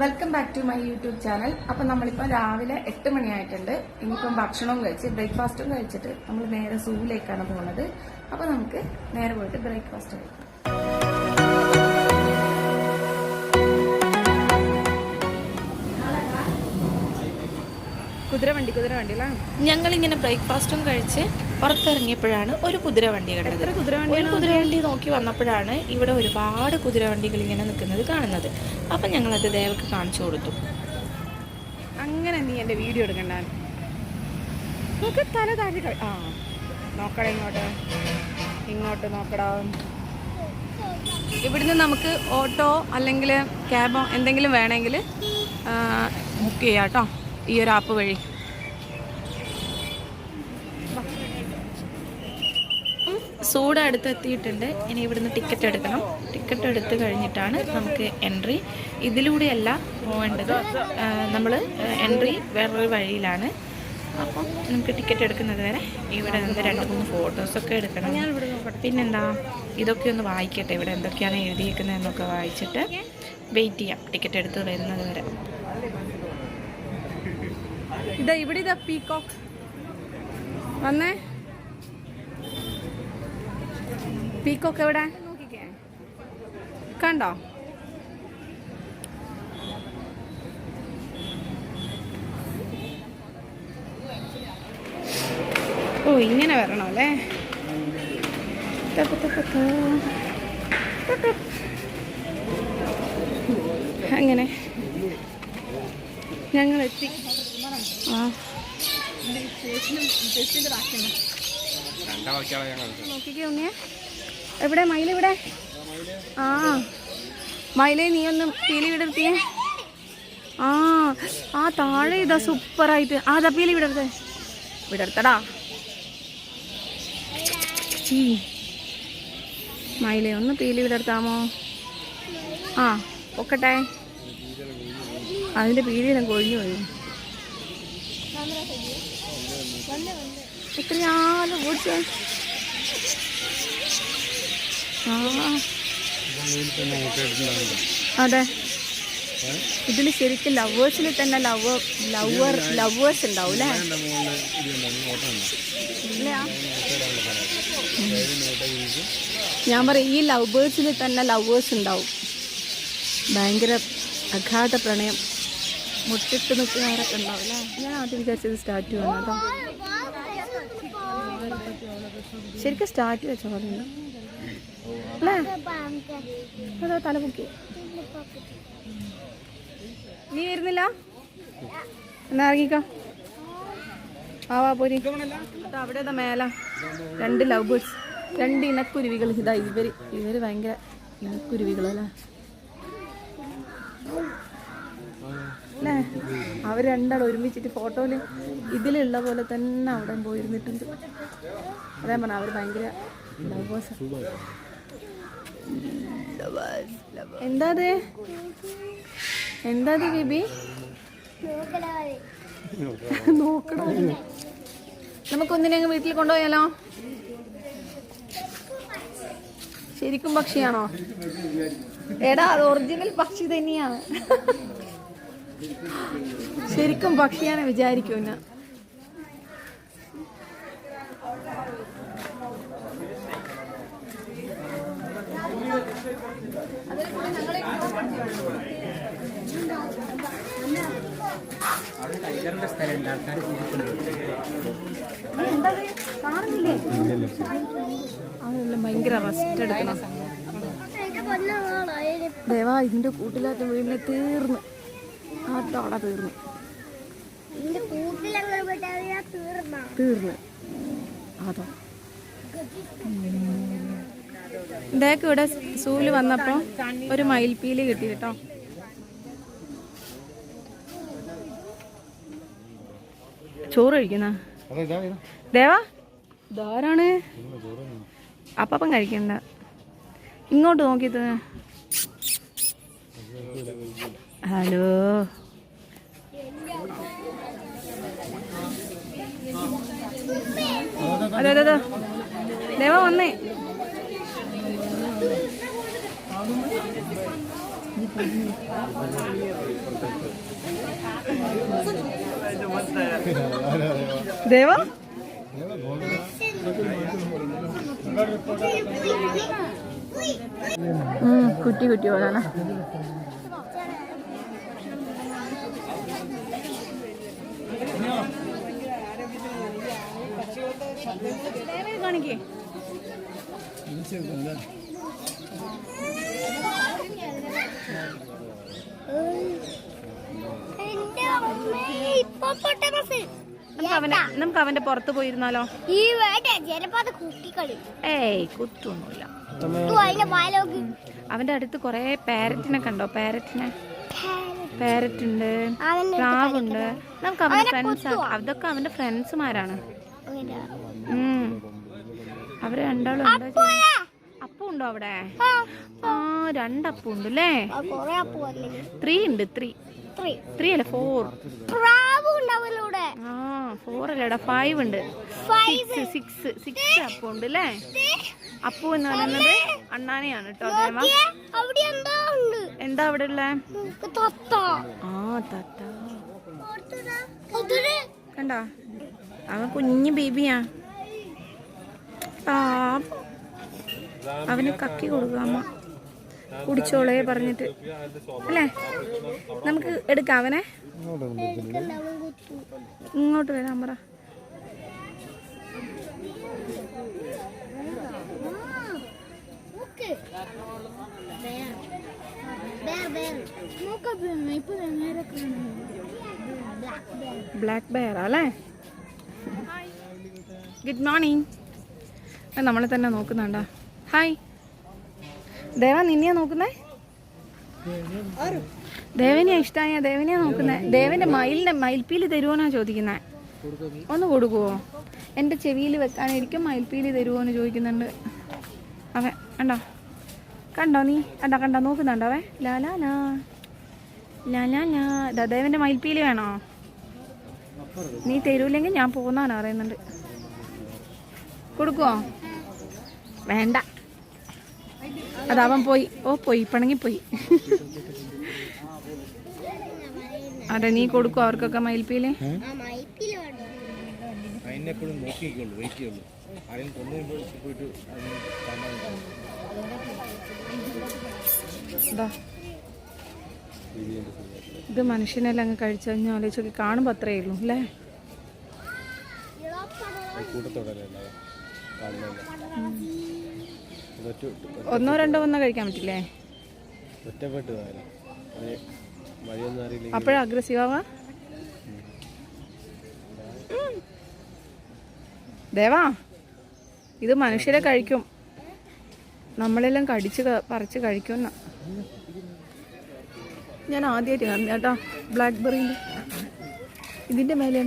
Welcome back to my YouTube channel അപ്പൊ നമ്മളിപ്പോ രാവിലെ എട്ട് മണിയായിട്ടുണ്ട്. ഇനിയിപ്പം ഭക്ഷണവും കഴിച്ച് ബ്രേക്ക്ഫാസ്റ്റും കഴിച്ചിട്ട് നമ്മൾ നേരെ സൂവിലേക്കാണ് പോകുന്നത് അപ്പൊ നമുക്ക് നേരെ പോയിട്ട് ബ്രേക്ക്ഫാസ്റ്റ് കഴിക്കാം. കുതിരവണ്ടി കുതിരവണ്ടി അല്ലേ ഞങ്ങളിങ്ങനെ ബ്രേക്ക്ഫാസ്റ്റും കഴിച്ച് പുറത്തിറങ്ങിയപ്പോഴാണ് ഒരു കുതിരവണ്ടി കണ്ടത്. ഒരു കുതിരവണ്ടി നോക്കി വന്നപ്പോഴാണ് ഇവിടെ ഒരുപാട് കുതിരവണ്ടികൾ ഇങ്ങനെ നിൽക്കുന്നത് കാണുന്നത്. അപ്പം ഞങ്ങളത് ദേവക്ക് കാണിച്ചു കൊടുത്തു. അങ്ങനെ നീ എന്റെ വീഡിയോ എടുക്കണ്ട. നമുക്ക് തല താഴെ ആ നോക്കടാ ഇങ്ങോട്ട്. ഇങ്ങോട്ട് നോക്കടാ. ഇവിടുന്ന് നമുക്ക് ഓട്ടോ അല്ലെങ്കിൽ ക്യാബോ എന്തെങ്കിലും വേണമെങ്കിൽ ബുക്ക് ചെയ്യാം കേട്ടോ. ഈ ഒരു ആപ്പ് വഴി. സൂട് അടുത്ത് എത്തിയിട്ടുണ്ട് ഇനി ഇവിടുന്ന് ടിക്കറ്റ് എടുക്കണം. ടിക്കറ്റ് എടുത്തു കഴിഞ്ഞിട്ടാണ് നമുക്ക് എൻട്രി ഇതിലൂടെയല്ല പോകേണ്ടത് നമ്മൾ എൻട്രി വേറൊരു വഴിയിലാണ്. അപ്പം നമുക്ക് ടിക്കറ്റ് എടുക്കുന്നത് വരെ ഇവിടെ നിന്ന് രണ്ട് മൂന്ന് ഫോട്ടോസൊക്കെ എടുക്കണം. പിന്നെന്താ? ഇതൊക്കെ ഒന്ന് വായിക്കട്ടെ ഇവിടെ എന്തൊക്കെയാണ് എഴുതിയിരിക്കുന്നതെന്നൊക്കെ വായിച്ചിട്ട് വെയിറ്റ് ചെയ്യാം. ടിക്കറ്റ് എടുത്ത് വരുന്നത് വരെ. ഇതാ ഇവിടെ ഇതാ പീകോക്ക് വന്നേ. പീകോക്ക് എവിടെ? കണ്ടോ? ഓ ഇങ്ങനെ വരണം അല്ലേ? അങ്ങനെ. ഞങ്ങൾ എത്തി ഉണ്ണിയെ. എവിടെ? മയില ഇവിടെ? ആ. മയിലേ നീ ഒന്ന് പീലി വിടർത്തിയേ ആ. ആ താഴെ ഇതാ സൂപ്പറായിട്ട് ആ ദാ പീലി വിടർത്തേ വിടർത്തടാ. മയിലേ ഒന്ന് പീലി വിടർത്താമോ ആ ഒക്കട്ടെ അതിന്റെ പീലിയെല്ലാം കൊഴിഞ്ഞു പോയി. ആ. അതെ. ഇതിൽ ശരിക്കും ലവേഴ്സിൽ തന്നെ ലവ് ലവർ ലവേഴ്സ് ഉണ്ടാവും അല്ലേ ഞാൻ പറയും ഈ ലവ് ബേഴ്സിൽ തന്നെ ലവേഴ്സ് ഉണ്ടാവും. ഭയങ്കര അഗാധ പ്രണയം. മുട്ടിട്ട് നിൽക്കുന്നവരൊക്കെ ഉണ്ടാവില്ല ഞാൻ ആദ്യം വിചാരിച്ചത് സ്റ്റാറ്റു ആണ് കേട്ടോ ശരിക്കും സ്റ്റാറ്റു വെച്ച പോലെ ഉണ്ട്. അല്ലേ? നീ വരുന്നില്ല? എന്നാ ഇറങ്ങിക്കോ. ആവാ പോരി. അവിടെ മേല. രണ്ട് ലവ് ബേർഡ്സ് രണ്ട് ഇണക്കുരുവികൾ ഇതാ ഇവർ. ഇവർ ഭയങ്കര ഇണക്കുരുവികളല്ലേ അല്ലേ? അവർ രണ്ടാളും ഒരുമിച്ചിട്ട് ഫോട്ടോയിൽ ഇതിലുള്ള പോലെ തന്നെ അവിടെ പോയിരുന്നിട്ടുണ്ട്. അതേ പറഞ്ഞ അവർ ഭയങ്കര ലവേഴ്സ് എന്താ അത്? എന്താ അത് ബേബി? നോക്കണോ നമുക്കൊന്നിനെ വീട്ടിൽ കൊണ്ടുപോയാലോ? ശരിക്കും പക്ഷിയാണോ? എടാ അത് ഒറിജിനൽ പക്ഷി തന്നെയാണ്. ശരിക്കും പക്ഷിയാണ് വിചാരിക്കൂ ഞാൻ അതെല്ലാം ഭയങ്കര റെസ്റ്റ് എടുക്കണം. ദേവാ ഇതിന്റെ കൂട്ടിലാറ്റം വീടിനെ തീർന്ന്. ആട്ടോടെ തീർന്നു. തീർന്നു? അതോ. ഇതൊക്കെ ഇവിടെ സൂൽ വന്നപ്പോ ഒരു മയിൽപ്പീലി കിട്ടി കേട്ടോ. ചോറ് കഴിക്കുന്ന? ദേവാ. ഇതാരാണ് അപ്പം കഴിക്കണ്ട. ഇങ്ങോട്ട് നോക്കിയത് ഹലോ അതെ അതെ അതെ ദേവ വന്നേ ദേവ കുട്ടി കുട്ടി പോലാണ് കാണിക്കേ. നമുക്ക് അവന്റെ പുറത്ത് പോയിരുന്നാലോ? ഏയ് കുത്തൊന്നുമില്ല. അവന്റെ അടുത്ത് കൊറേ പാരറ്റിനെ കണ്ടോ? പാരറ്റിനെ പാരറ്റ് ഉണ്ട് പ്രാവുണ്ട്. നമുക്ക് അവന്റെ ഫ്രണ്ട്സ്? അതൊക്കെ അവന്റെ ഫ്രണ്ട്സുമാരാണ്. അവർ രണ്ടാളും ഉണ്ടോ? അപ്പു ഉണ്ടോ അവിടെ? ആ, രണ്ടപ്പു ഉണ്ട് അല്ലേ ത്രീ ഉണ്ട് ത്രീ ത്രീ അല്ല ഫോർ ആ ഫോർ അല്ലടാ ഫൈവ് ഉണ്ട്. സിക്സ് സിക്സ് സിക്സ് അപ്പു ഉണ്ട് അല്ലേ അപ്പു എന്ന് പറയുന്നത് അണ്ണാനെയാണ് കേട്ടോ ദേവ എന്താ അവിടെ ഉള്ളേ? ആ തത്ത. കണ്ടോ? അവൻ കുഞ്ഞു ബേബിയാ. അവന് കക്കി കൊടുക്കാമ അമ്മ. കുടിച്ചോളേ പറഞ്ഞിട്ട്. അല്ലേ? നമുക്ക് എടുക്കാം അവനെ. ഇങ്ങോട്ട് വരാൻ പറ. ബ്ലാക്ക് ബെയർ അല്ലേ? ഗുഡ് മോർണിംഗ് നമ്മളെ തന്നെ നോക്കുന്നുണ്ട? ഹായ് ദേവ നിന്നെയാ നോക്കുന്നേ? ദേവനെയാ ഇഷ്ടമായ ദേവനെയാ നോക്കുന്നേ. ദേവന്റെ മയിലിന്റെ മയിൽപ്പീലി തരുമോന്നാ ചോദിക്കുന്നേ. ഒന്ന് കൊടുക്കുവോ? എന്റെ ചെവിയിൽ വെക്കാനായിരിക്കും മയിൽപ്പീലി തരുവോന്ന് ചോദിക്കുന്നുണ്ട്. അവൻ കണ്ടോ? കണ്ടോ നീ? കണ്ടോ കണ്ടോ? നോക്കുന്നുണ്ടോ അവൻ? ലാലാ ലാ ലാലാ ലാ ദേവന്റെ മയിൽപ്പീലി വേണോ? നീ തരൂല്ലെങ്കിൽ ഞാൻ പോകുന്നവനാ അറിയുന്നുണ്ട് കൊടുക്കുവോ? വേണ്ട. അതവൻ പോയി. ഓ പോയി. പിണങ്ങി പോയി. അതെ നീ കൊടുക്കും അവർക്കൊക്കെ മയിൽപ്പീൽ. അതിനെപ്പോഴും നോക്കിക്കുള്ളൂ വെയിറ്റ് ചെയ്യുള്ളൂ. കൊണ്ടുവരുമ്പോൾ പോയിട്ട് ഇതാ മനുഷ്യനെല്ലാം അങ്ങ് കഴിച്ചു കഴിഞ്ഞാൽ ആലോചിച്ചൊക്കെ കാണുമ്പോൾ അത്രയേ ഉള്ളൂ അല്ലേ? ഒറ്റ ഒന്നോ രണ്ടോ ഒന്നോ കഴിക്കാൻ പറ്റില്ലേ? ഒറ്റപ്പെട്ട് അപ്പോഴാ അഗ്രസീവ് ദേവാ ഇത് മനുഷ്യരെ കഴിക്കും. നമ്മളെല്ലാം കടിച്ച് പറിച്ച് കഴിക്കുന്ന. ഞാൻ ആദ്യമായിട്ട് കാണുന്നേട്ടാ ബ്ലാക്ക് ബെറിയിൽ ഇതിന്റെ മേലെ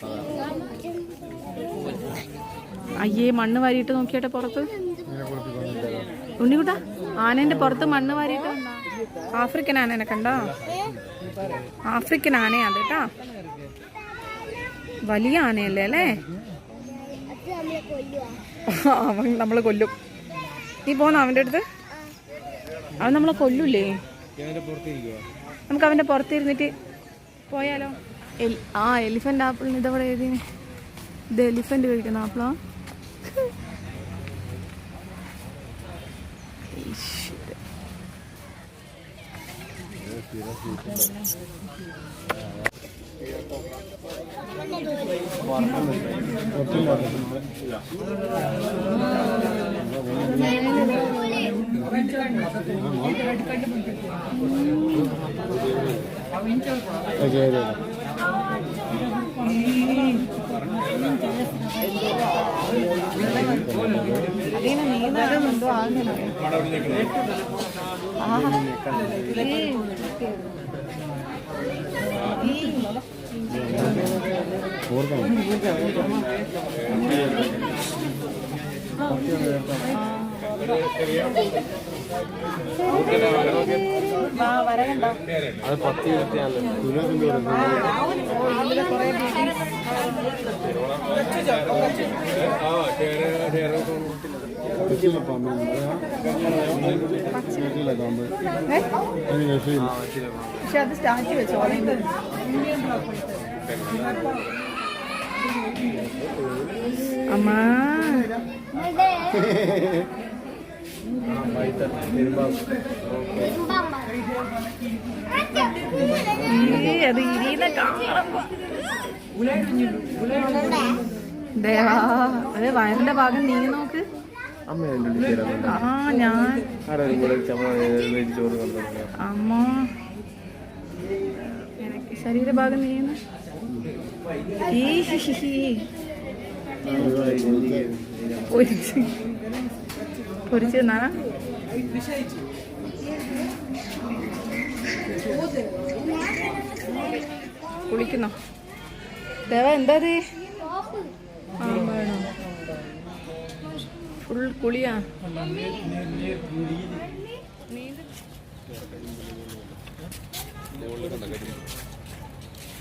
സാധാരണ അയ്യേ മണ്ണ് വാരിയിട്ട് നോക്കിയാട്ടെ പുറത്ത്. ഉണ്ണിക്കുട്ട ആനേന്റെ പുറത്ത് മണ്ണ് വാരിയിട്ട്? ആഫ്രിക്കൻ ആനേനെ കണ്ടോ? ആഫ്രിക്കൻ ആനയാണ് കേട്ടോ. വലിയ ആനയല്ലേ അല്ലേ. അവൻ നമ്മളെ കൊല്ലും. നീ പോന്നോ അവന്റെ അടുത്ത്? അവൻ നമ്മളെ കൊല്ലൂലേ നമുക്ക് അവന്റെ പുറത്തിരുന്നിട്ട് പോയാലോ? എൽ ആ എലിഫന്റ് ആപ്പിളിന് ഇതവിടെ എഴുതിന് ഇത് എലിഫന്റ് കഴിക്കുന്ന ആപ്പിളാ ഈശ്വര. ಅದೇನು ನೀನಾಗ ಒಂದು ಆಗಲಿಲ್ಲ ಆಹಾ അത് പത്ത്? പക്ഷെ അത് സ്റ്റാർട്ട് വെച്ചോളേം അമ്മ. ഈ അത് ഇരിയുന്ന കാണുമ്പോ. ദേവാ അത് വയറിന്റെ ഭാഗം നീങ്ങി നോക്ക്. ആ ഞാൻ. അമ്മ. ശരീരഭാഗം നീങ്ങുന്നു. ഈ ഹിഹിഹി. പൊരിച്ച് പൊരിച്ച് തിന്നാനാ കുളിക്കുന്നോ ദേവ എന്താ വേണോ ഫുൾ കുളിയാ ആ.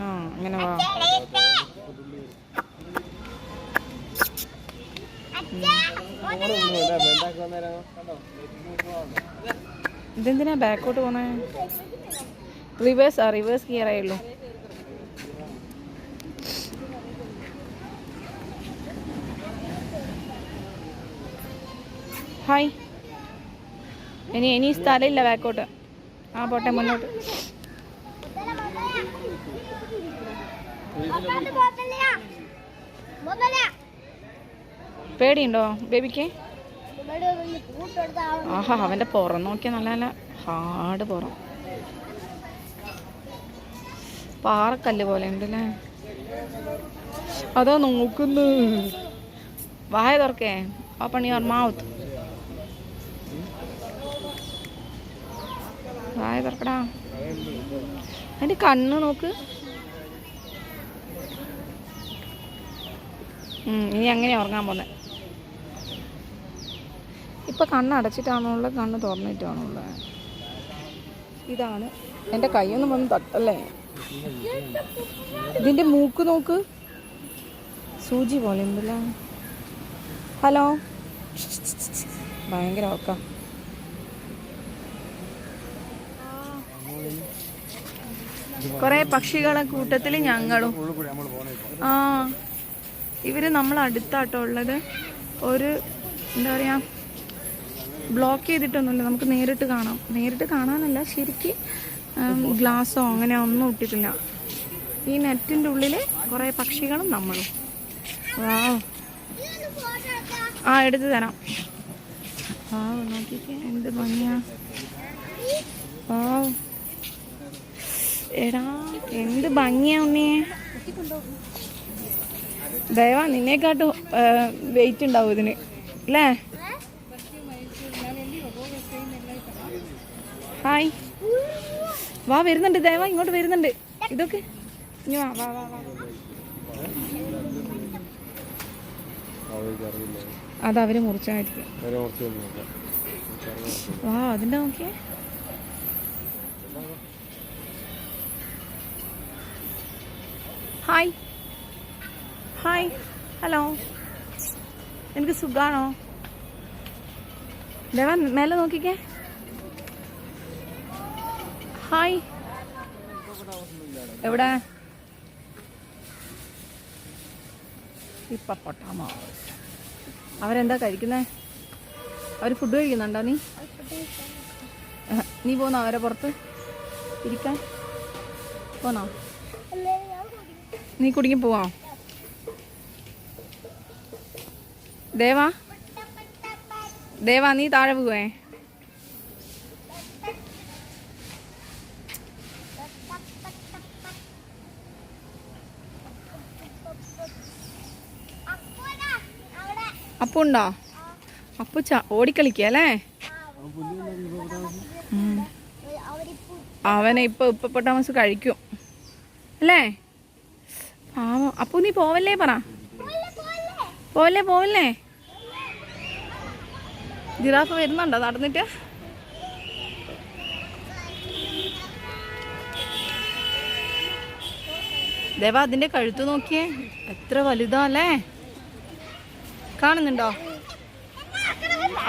അങ്ങനെ വാ. ഇതെന്തിനാ ബാക്കോട്ട് പോണേ? റിവേഴ്സ് ആ റിവേഴ്സ് ഗിയർ ആയുള്ളൂ ഹായ് ഇനി ഇനി സ്ഥലമില്ല ബാക്കോട്ട്. ആ പോട്ടെ മുന്നോട്ട്. പേടിയുണ്ടോ ബേബിക്ക്? ആഹാ അവന്റെ പുറം നോക്കിയ നല്ല നല്ല ഹാർഡ് പുറം. പാറക്കല്ല് പോലെ ഉണ്ടല്ലേ? അതാ നോക്കുന്നു. വായ തുറക്കേ. ഓപ്പൺ യുവർ മൗത്ത് വായ തുറക്കടാ. അതിന്റെ കണ്ണ് നോക്ക്. ഇനി അങ്ങനെ ഉറങ്ങാൻ പോന്നെ. ഇപ്പൊ കണ്ണ് അടച്ചിട്ടാണുള്ളത് കണ്ണ് തുറന്നിട്ടാണുള്ളത് ഇതാണ്. എന്റെ കൈയൊന്നും വന്ന് തട്ടല്ലേ? ഇതിന്റെ മൂക്ക് നോക്ക്. സൂചി പോലെ ഉണ്ടല്ലേ. ഹലോ? ഭയങ്കര ഓക്ക കുറെ പക്ഷികളെ കൂട്ടത്തിൽ ഞങ്ങളും. ആ. ഇവർ നമ്മൾ അടുത്താട്ടോ ഉള്ളത്. ഒരു എന്താ പറയാ ബ്ലോക്ക് ചെയ്തിട്ടൊന്നുമില്ല. നമുക്ക് നേരിട്ട് കാണാം. നേരിട്ട് കാണാനല്ല ശരിക്ക് ഗ്ലാസ്സോ അങ്ങനെ ഒന്നും ഇട്ടിട്ടില്ല. ഈ നെറ്റിന്റെ ഉള്ളിൽ കുറേ പക്ഷികളും നമ്മളും. വാ ആ എടുത്തു തരാം. ആ നോക്കിക്കേ. എന്ത് ഭംഗിയാ. ആ എടാ എന്ത് ഭംഗിയാ ഉണ്ണിയെ ദയവാ നിന്നെക്കാട്ടും വെയിറ്റ് ഉണ്ടാവും ഇതിന്. അല്ലേ ഹായ്. വാ വരുന്നുണ്ട്. ദയവാ ഇങ്ങോട്ട് വരുന്നുണ്ട്. ഇതൊക്കെ. ഇനി വാ വാ വാ വാ. അത് അവർ മുറിച്ചായിരിക്കും. വാ അതിന്റെ നോക്കിയേ. ഹായ്. ഹായ് ഹലോ എനിക്ക് സുഖാണോ? ദേവ മേലെ നോക്കിക്കേ. ഹായ് എവിടെ? ഇപ്പൊ പൊട്ടാമോ? അവരെന്താ കഴിക്കുന്നേ? അവർ ഫുഡ് കഴിക്കുന്നുണ്ടോ നീ? നീ പോന്നോ അവരെ പുറത്ത്? ഇരിക്കാൻ. പോന്നോ? നീ കുടുങ്ങി പോവാ? ദേവാ. ദേവാ നീ താഴെ പോവേ. അപ്പു ഉണ്ടോ? അപ്പു ഓടിക്കളിക്കുക അല്ലേ? അവനെ ഇപ്പൊ ഇപ്പൊ പൊട്ടാമസ് കഴിക്കും. അല്ലേ? പാവം. അപ്പു നീ പോവല്ലേ പറ? പോവല്ലേ പോവല്ലേ? ജിറാഫ് വരുന്നുണ്ടോ? നടന്നിട്ട്? ദേവ അതിന്റെ കഴുത്ത് നോക്കിയേ. എത്ര വലുതാ അല്ലേ കാണുന്നുണ്ടോ?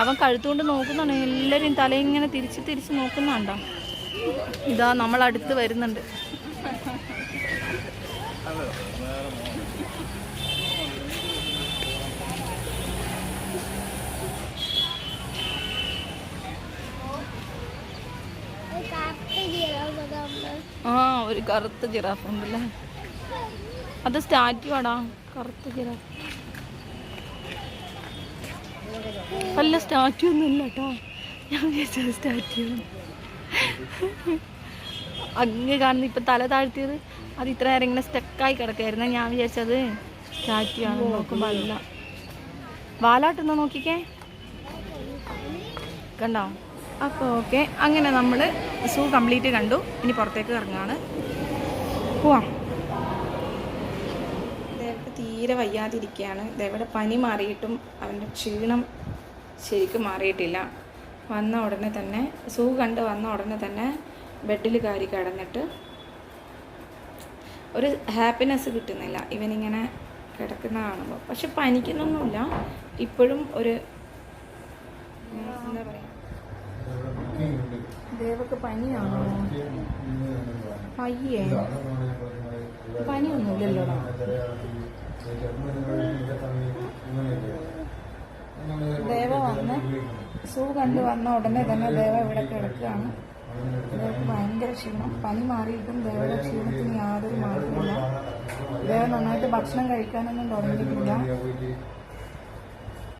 അവൻ കഴുത്തുകൊണ്ട് നോക്കുന്നുണ്ട്. എല്ലാരും തലയിങ്ങനെ തിരിച്ച് തിരിച്ച് നോക്കുന്നുണ്ടോ? ഇതാ നമ്മൾ അടുത്ത് വരുന്നുണ്ട്. ആ ഒരു കറുത്ത ജിറാഫ് ഉണ്ടല്ലേ? അത് സ്റ്റാറ്റു ആടാ കറുത്ത ജിറാഫ്. അല്ല സ്റ്റാറ്റു ഒന്നുമില്ല കേട്ടോ ഞാൻ വിചാരിച്ചത് സ്റ്റാറ്റു അങ്ങ് കാണുന്ന ഇപ്പൊ തല താഴ്ത്തിയത്. അത് ഇത്ര നേരം ഇങ്ങനെ സ്റ്റക്കായി കിടക്കായിരുന്നു ഞാൻ വിചാരിച്ചത് സ്റ്റാറ്റു ആണ് നോക്കുമ്പോ അല്ല. വാലാട്ടുന്നോ നോക്കിക്കേ? കണ്ടോ? അപ്പോൾ ഓക്കെ അങ്ങനെ നമ്മൾ സൂ കംപ്ലീറ്റ് കണ്ടു. ഇനി പുറത്തേക്ക് ഇറങ്ങാണ്. പോവാം. ഇദ്ദേഹത്തെ തീരെ വയ്യാതിരിക്കുകയാണ്. ഇതേവിടെ പനി മാറിയിട്ടും അവന്റെ ക്ഷീണം ശരിക്കും മാറിയിട്ടില്ല. വന്ന ഉടനെ തന്നെ സൂ കണ്ട് വന്ന ഉടനെ തന്നെ ബെഡിൽ കയറി കിടന്നിട്ട് ഒരു ഹാപ്പിനെസ് കിട്ടുന്നില്ല. ഇവനിങ്ങനെ കിടക്കുന്ന കാണുമ്പോൾ പക്ഷെ പനിക്കുന്നൊന്നുമില്ല. ഇപ്പോഴും ഒരു എന്താ പറയുക ദേവക്ക് പനിയാണോ? അയ്യേ പനിയൊന്നുമില്ലല്ലോ. ദേവ വന്ന് സൂ കണ്ടു വന്ന ഉടനെ തന്നെ ദേവ ഇവിടെ കിടക്കുകയാണ്. ദേവക്ക് ഭയങ്കര ക്ഷീണം. പനി മാറിയിട്ടും ദേവയുടെ ക്ഷീണത്തിന് യാതൊരു മാറ്റമില്ല ദേവ നന്നായിട്ട് ഭക്ഷണം കഴിക്കാനൊന്നും തുടങ്ങിയിട്ടില്ല.